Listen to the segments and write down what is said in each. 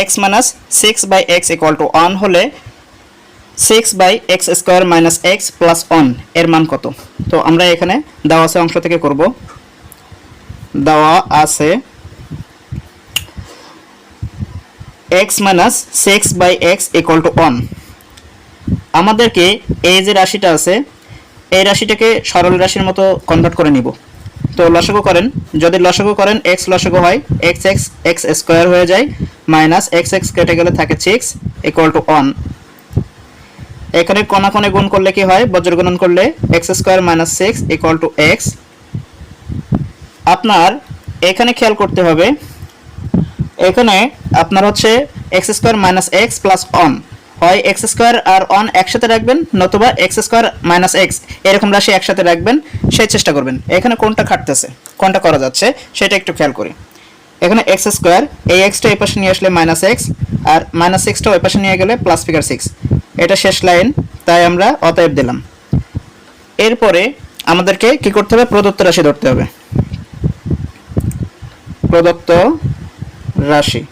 X minus six by x equal to one হলে six by x square minus x plus ওয়ানের মান কত? তো আমরা এখানে দেওয়া আছে অংশ থেকে করব। দেওয়া আছে x minus six by x equal to one আমাদেরকে এই যে রাশিটা আছে, এই রাশিটাকে সরল রাশির মতো কনভার্ট করে নিব। তো লসগু করেন, যদি লসগু করেন এক্স লসগু হয় এক্স এক্স এক্স স্কোয়ার হয়ে যায় মাইনাস এক্স এক্স কেটে গেলে থাকে সিক্স ইকুয়াল টু ওয়ান এখানে কোনা কোণে গুণ করলে কি হয়? বজ্র গুণন করলে x square minus six equal to x আপনার এখানে খেয়াল করতে হবে, এখানে আপনার হচ্ছে x square minus x plus one হয় এক্স স্কোয়ার আর অন একসাথে রাখবেন নতুবা এক্স স্কোয়ার মাইনাস এক্স এরকম রাশি একসাথে রাখবেন, সেই চেষ্টা করবেন। এখানে কোনটা খাটতেছে কোনটা করা যাচ্ছে, সেটা একটু খেয়াল করি। এখানে এক্স স্কোয়ার, এই এক্সটা এই পাশে নিয়ে আসলে মাইনাস এক্স আর মাইনাস সিক্সটা ওই পাশে নিয়ে গেলে প্লাস ফিগার সিক্স এটা শেষ লাইন তাই আমরা অতএব দিলাম। এরপরে আমাদেরকে কি করতে হবে? প্রদত্ত রাশি ধরতে হবে। প্রদত্ত রাশি।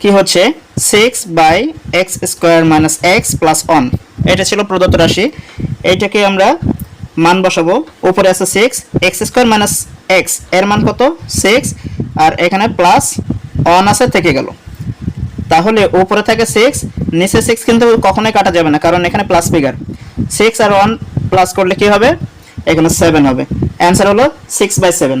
কি হচ্ছে? Six by x square minus x plus one এটা ছিল প্রদত্ত রাশি। এইটাকে আমরা মান বসাবো। উপরে আছে সিক্স এক্স স্কোয়ার মাইনাস এক্সের মান কত? সিক্স আর এখানে প্লাস ওয়ান আসে থেকে গেল। তাহলে উপরে থাকে সিক্স নিচে সিক্স কিন্তু কখনোই কাটা যাবে না, কারণ এখানে প্লাস ফিগার সিক্স আর ওয়ান প্লাস করলে কি হবে? এখানে সেভেন হবে। অ্যান্সার হলো সিক্স বাই সেভেন